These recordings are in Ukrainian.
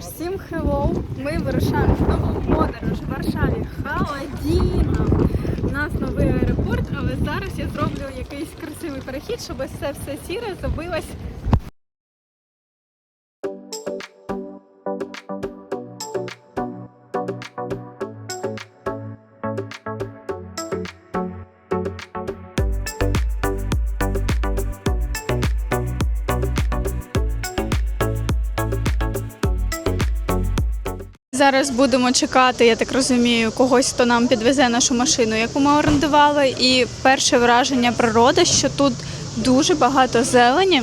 ж, всім хеллоу. Ми вирушаємо в нову подорож в Варшаві. Халадіна. У нас новий аеропорт, але зараз я зроблю якийсь красивий перехід, щоб все все сіре забилось. Зараз будемо чекати, я так розумію, когось, хто нам підвезе нашу машину, яку ми орендували. І перше враження природи, що тут дуже багато зелені,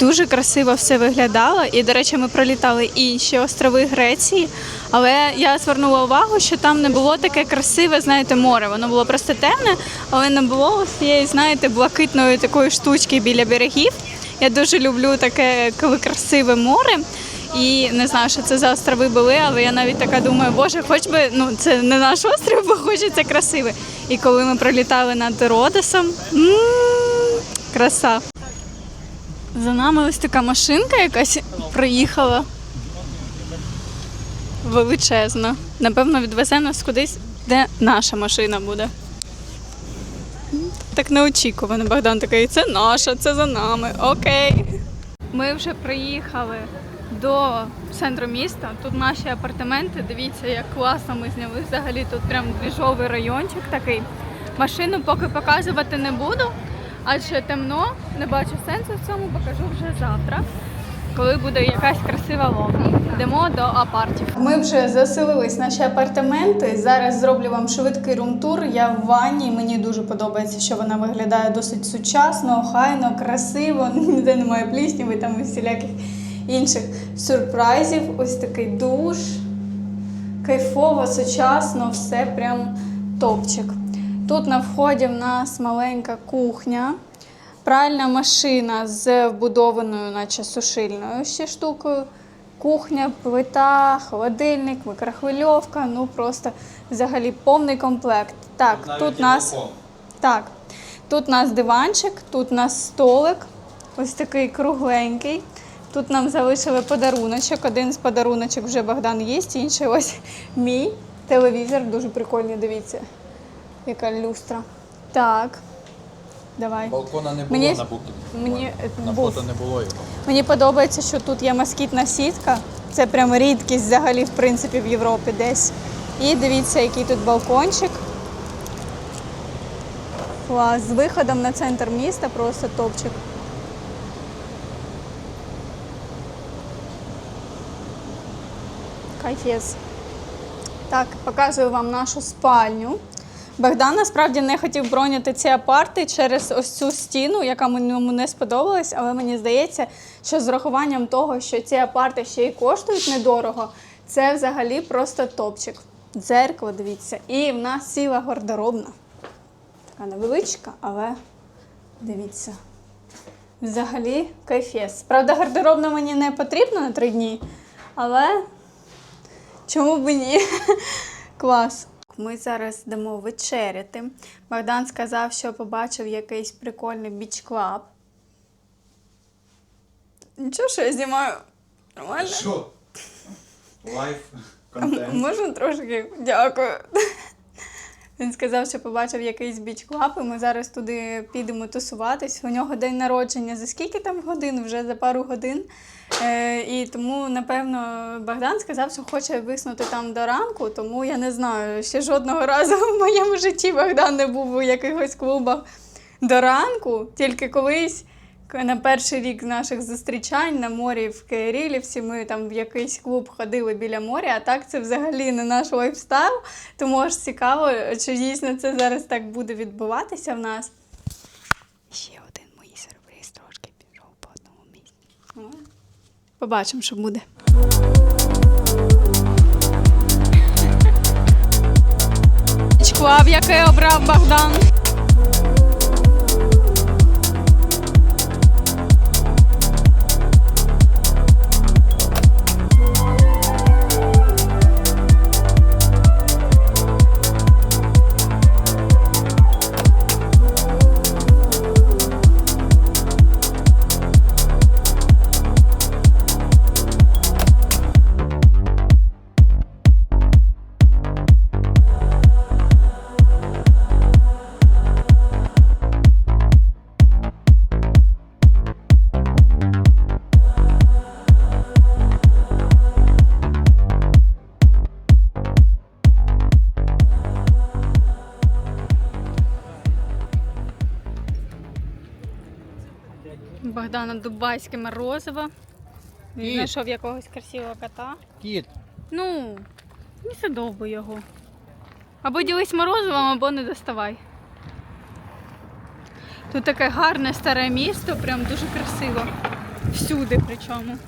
дуже красиво все виглядало. І, до речі, ми пролітали інші острови Греції. Але я звернула увагу, що там не було таке красиве, знаєте, море. Воно було просто темне, але не було ось цієї, знаєте, блакитної такої штучки біля берегів. Я дуже люблю таке, коли красиве море. І не знаю, що це за острови були, але я навіть така думаю, боже, хоч би ну це не наш острів, бо хочеться красиве. І коли ми пролітали над Родосом, краса. За нами ось така машинка якась приїхала. Величезна. Напевно, відвезе нас кудись, де наша машина буде. Так неочікувано. Богдан такий, це наша, це за нами. Окей. Ми вже приїхали до центру міста. Тут наші апартаменти. Дивіться, як класно ми зняли. Взагалі тут прям двіжовий райончик такий. Машину поки показувати не буду, адже темно, не бачу сенсу в цьому, покажу вже завтра. Коли буде якась красива ловля. Йдемо до апартів. Ми вже заселились наші апартаменти. Зараз зроблю вам швидкий рум-тур. Я в ванні. Мені дуже подобається, що вона виглядає досить сучасно, охайно, красиво. Ніде немає плісняви там і всіляких інших сюрпризів. Ось такий душ. Кайфово, сучасно, все прям топчик. Тут на вході в нас маленька кухня, пральна машина з вбудованою, наче сушильною ще штукою. Кухня, плита, холодильник, микрохвильовка. Ну просто взагалі повний комплект. Так, тут нас. Так, тут у нас диванчик, тут у нас столик, ось такий кругленький. Тут нам залишили подаруночок. Один з подаруночок вже Богдан їсть, інший ось мій телевізор. Дуже прикольний, дивіться. Яка люстра. Так. Давай. Балкона не було Мені- на букві. Мені На був. фото не було його. Мені подобається, що тут є москітна сітка. Це прям рідкість взагалі, в принципі, в Європі десь. І дивіться, який тут балкончик. Клас. З виходом на центр міста просто топчик. Кайфес. Так, показую вам нашу спальню. Богдан насправді не хотів броняти ці апарти через ось цю стіну, яка йому не сподобалась, але мені здається, що з урахуванням того, що ці апарти ще й коштують недорого, це взагалі просто топчик. Дзеркало, дивіться. І в нас ціла гардеробна. Така невеличка, але дивіться. Взагалі кайфес. Правда, гардеробна мені не потрібна на три дні, але чому б ні? Клас. Ми зараз йдемо вечеряти. Богдан сказав, що побачив якийсь прикольний біч-клаб. Нічого, що я знімаю. Нормально? Що? Лайф контент. Можна трошки? Дякую. Він сказав, що побачив якийсь біч-клаб, і ми зараз туди підемо тусуватись. У нього день народження за скільки там годин? Вже за пару годин. Е, і тому, напевно, Богдан сказав, що хоче виснути там до ранку, тому я не знаю, ще жодного разу в моєму житті Богдан не був у якихось клубах до ранку, тільки колись. На перший рік наших зустрічань на морі в Кирилівці ми там в якийсь клуб ходили біля моря, а так це взагалі не наш лайфстайл. Тому аж цікаво, чи дійсно це зараз так буде відбуватися в нас. Ще один мій сюрприз трошки пішов по одному місці. Побачимо, що буде. Клаб, який обрав Богдан. Богдана Дубайське морозиво. Він Кіт. знайшов якогось красивого кота. Кіт. Ну, не задовбуй його. Або ділись морозивом, або не доставай. Тут таке гарне старе місто, прям дуже красиво. Всюди причому.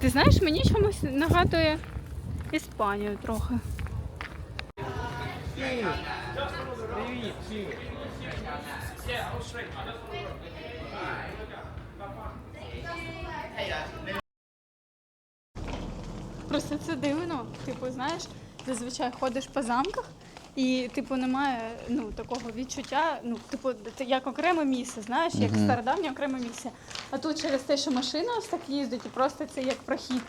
Ти знаєш, мені чомусь нагадує Іспанію трохи. Просто це дивно. Типу, знаєш, зазвичай ходиш по замках і, типу, немає ну, такого відчуття, ну, типу, це як окреме місце, знаєш, як стародавнє окреме місце. А тут через те, що машина ось так їздить, і просто це як прохід,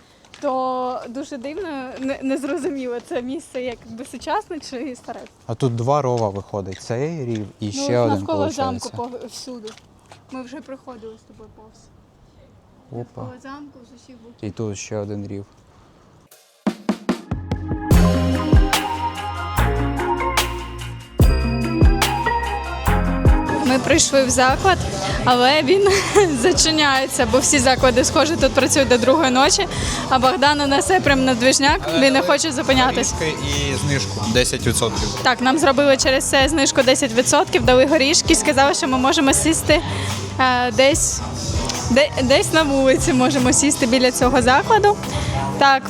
то дуже дивно, не, не це місце якби сучасне чи старе. А тут два рова виходить. Цей рів і ще ну, один. навколо замку виходить. по, всюди. Ми вже приходили з тобою повз. Опа. Навколо замку з усіх боків. І тут ще один рів. Ми прийшли в заклад, але він зачиняється, бо всі заклади схожі тут працюють до другої ночі. А Богдана несе прям на движняк, він не хоче зупинятись. І знижку 10%. Так, нам зробили через це знижку 10%, дали горішки, сказали, що ми можемо сісти е, десь, де, десь на вулиці, можемо сісти біля цього закладу. Так,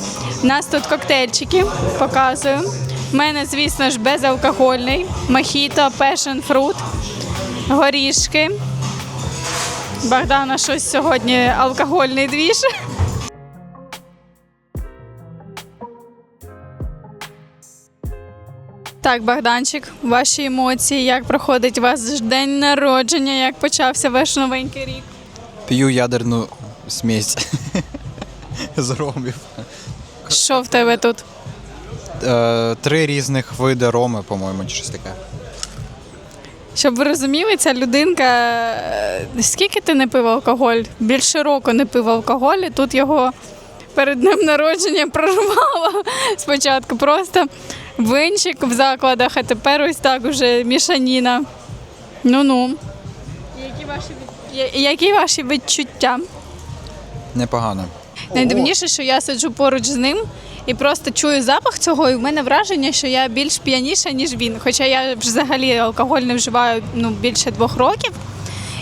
у нас тут коктейльчики, показую. У мене, звісно ж, безалкогольний, мохіто, passion fruit, горішки. Богдана щось сьогодні алкогольний двіж. Так, Богданчик, ваші емоції, як проходить у вас день народження, як почався ваш новенький рік? П'ю ядерну смесь з ромів. Що в тебе тут? Е, Три різних види роми, по-моєму, чи щось таке. Щоб ви розуміли, ця людинка, е, скільки ти не пив алкоголь? Більше року не пив алкоголь, і тут його перед днем народження прорвало спочатку просто винчик в закладах, а тепер ось так уже мішаніна. Ну-ну. Які ваші, які ваші відчуття? Непогано. Найдивніше, що я сиджу поруч з ним і просто чую запах цього, і в мене враження, що я більш п'яніша, ніж він. Хоча я взагалі алкоголь не вживаю ну, більше двох років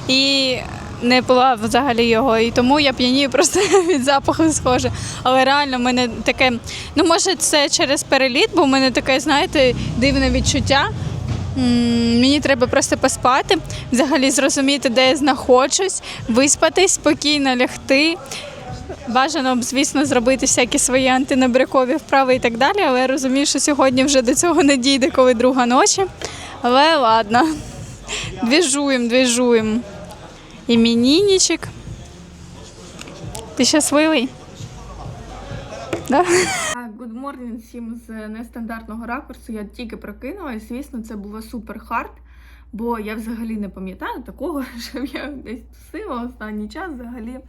і не пила взагалі його. І тому я п'янію просто від запаху схоже. Але реально в мене таке, ну може це через переліт, бо в мене таке, знаєте, дивне відчуття. Мені треба просто поспати, взагалі зрозуміти, де я знаходжусь, виспатись, спокійно лягти. Бажано б, звісно, зробити всякі свої антинабрякові вправи і так далі, але я розумію, що сьогодні вже до цього не дійде, коли друга ночі. Але ладно, двіжуємо, двіжуємо. Іменінничек. Ти щасливий? Да? Good morning всім з нестандартного ракурсу. Я тільки прокинулась. Звісно, це було супер хард, бо я взагалі не пам'ятаю такого, щоб я десь тусила останній час взагалі.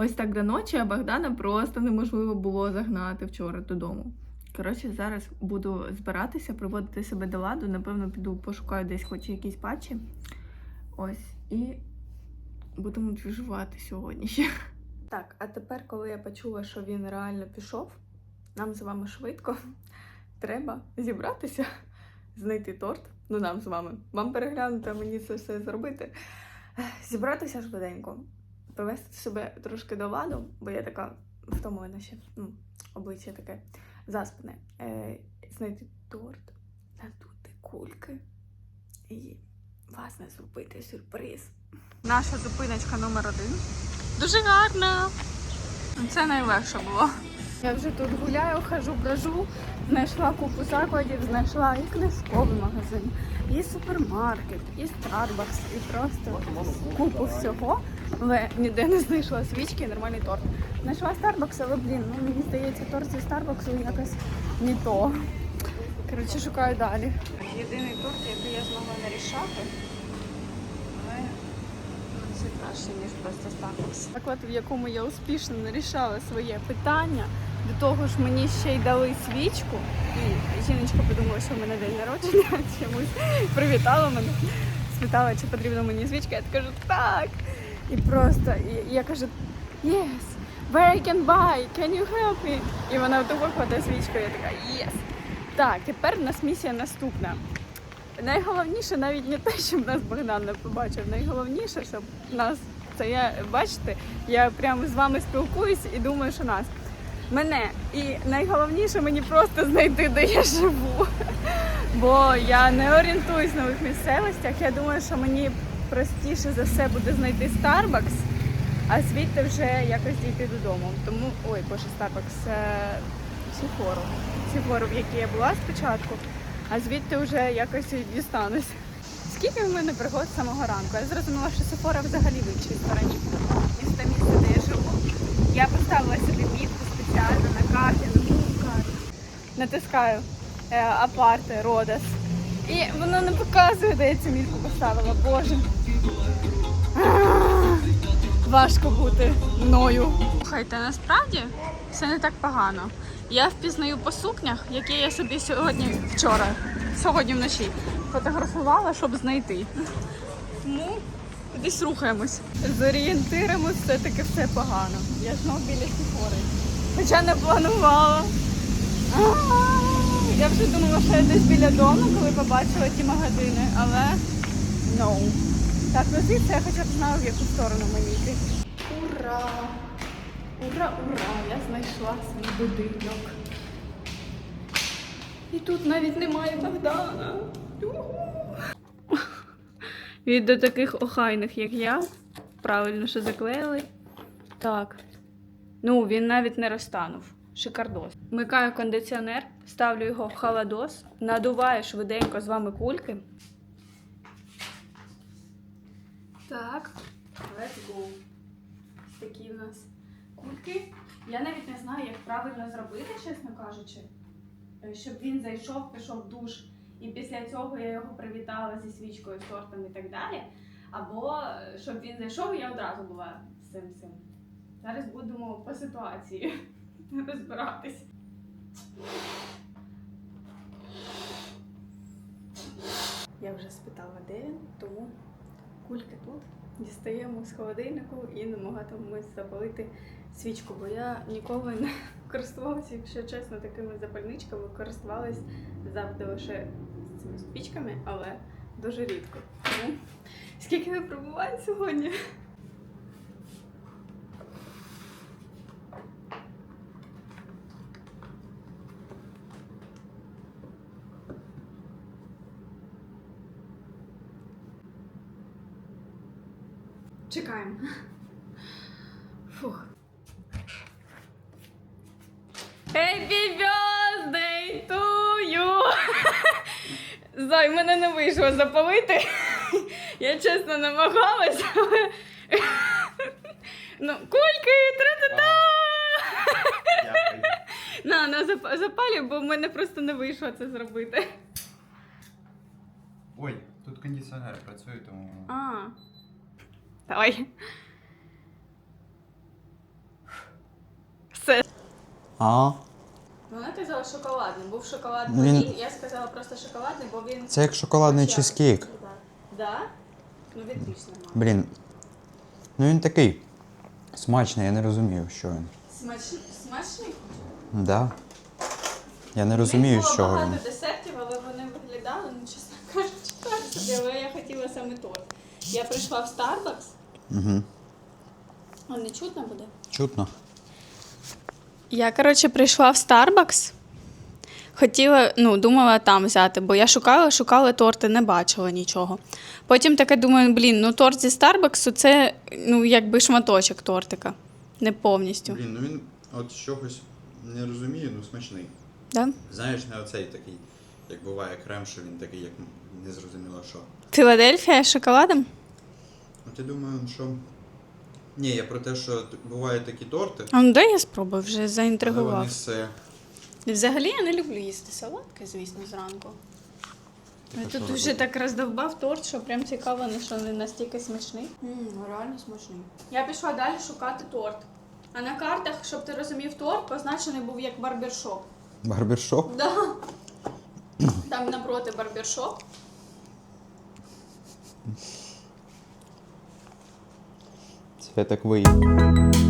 Ось так до ночі, а Богдана просто неможливо було загнати вчора додому. Коротше, зараз буду збиратися, приводити себе до ладу. Напевно, піду пошукаю десь хоч якісь патчі. Ось, і будемо двіжувати сьогодні ще. Так, а тепер, коли я почула, що він реально пішов, нам з вами швидко треба зібратися, знайти торт. Ну, нам з вами. Вам переглянути, а мені це все зробити. Зібратися швиденько, привести себе трошки до ладу, бо я така втомлена ще. Ну, обличчя таке заспане. Е, знайти торт, надути кульки і вас не зробити сюрприз. Наша зупиночка номер один. Дуже гарна. Це найлегше було. Я вже тут гуляю, хожу, брожу, знайшла купу закладів, знайшла і книжковий магазин, і супермаркет, і Starbucks, і просто купу всього. Але ніде не знайшла свічки і нормальний торт. Знайшла Starbucks, але блін, ну мені здається, торт зі Starbucks якось не то. Коротше, шукаю далі. Єдиний торт, який я змогла нарішати, але це краще, ніж просто Starbucks. Заклад, в якому я успішно нарішала своє питання. До того ж, мені ще й дали свічку. І жіночка подумала, що в мене день народження чомусь привітала мене спитала, чи потрібна мені свічка, я кажу так. І просто і я кажу, yes, where I can buy, can you help me? І вона тупо кладе свічку, я така yes. Так, тепер у нас місія наступна. Найголовніше навіть не те, щоб нас Богдан не побачив. Найголовніше, щоб нас це я бачите, я прямо з вами спілкуюсь і думаю, що нас. Мене. І найголовніше мені просто знайти, де я живу. Бо я не орієнтуюсь в нових місцевостях. Я думаю, що мені простіше за все буде знайти Starbucks, а звідти вже якось дійти додому. Тому, ой, боже, Starbucks, е, Сіфору. Сіфору, в якій я була спочатку, а звідти вже якось і дістанусь. Скільки в мене пригод з самого ранку? Я зрозуміла, що Сефора взагалі в іншій стороні. Те місце, де я живу. Я поставила собі мітку спеціально на карті, на карті. Натискаю е, апарти, Родас. І воно не показує, де я цю мітку поставила. Боже. Важко бути мною. Слухайте, насправді все не так погано. Я впізнаю по сукнях, які я собі сьогодні, вчора, сьогодні вночі фотографувала, щоб знайти. Тому кудись рухаємось. З все-таки все погано. Я знов біля Сіфори. Хоча не планувала. Я вже думала, що я десь біля дому, коли побачила ті магазини, але no. Так, ну звідси я хоча б знала, в яку сторону мені йти. Ура! Ура, ура! Я знайшла свій будинок. І тут навіть немає Богдана. Від до таких охайних, як я. Правильно, що заклеїли. Так. Ну, він навіть не розтанув. Шикардос. Вмикаю кондиціонер, ставлю його в холодос, надуваю швиденько з вами кульки. Так, let's go. Такі в нас кульки. Я навіть не знаю, як правильно зробити, чесно кажучи. Е, Щоб він зайшов, пішов в душ, і після цього я його привітала зі свічкою, тортом і так далі. Або е, щоб він зайшов, і я одразу була з цим. Зараз будемо по ситуації розбиратись. Я вже спитала, де він, тому кульки тут. Дістаємо з холодильнику і намагатимемось запалити свічку, бо я ніколи не користувалася, якщо чесно, такими запальничками, користувалась завжди лише з цими спічками, але дуже рідко. Тому скільки випробувань сьогодні? Зай, мене не вийшло запалити. Я чесно намагалась, але. Ну, кульки! Тра-та-та! На, на зап- запалю, бо в мене просто не вийшло це зробити. Ой, тут кондиціонер працює, тому. А. Давай. Все. А, Вона казала шоколадний. Був шоколадний. Він-. Я сказала просто шоколадний, бо він. це як шоколадний Ще- чизкейк. Да? Ну він мав. Блін. Ну він такий смачний, я не розумію, що він. Смач... Смачний? Да. Я не розумію, з було чого багато він. десертів, але вони виглядали, ну чесно кажучи, так собі, але я хотіла саме торт. Я прийшла в Starbucks. Угу. А не чутно буде? Чутно. Я, коротше, прийшла в Starbucks. Хотіла, ну, думала там взяти, бо я шукала, шукала торти, не бачила нічого. Потім таке думаю, блін, ну торт зі Старбаксу це ну, якби шматочок тортика. Не повністю. Блін, ну він от чогось не розумію, ну смачний. Да? Знаєш, не оцей такий, як буває крем, що він такий, як не зрозуміло що. Філадельфія з шоколадом? От я думаю, що. Ні, я про те, що бувають такі торти, А ну дай я спробую, вже але заінтригував. вони все. Взагалі я не люблю їсти солодке, звісно, зранку. Я що тут вже так роздовбав торт, що прям цікаво, ну, що він настільки смачний. Ммм, реально смачний. Я пішла далі шукати торт. А на картах, щоб ти розумів, торт позначений був як барбершоп. Барбершоп? Да. Там напроти барбершоп. Так виїв.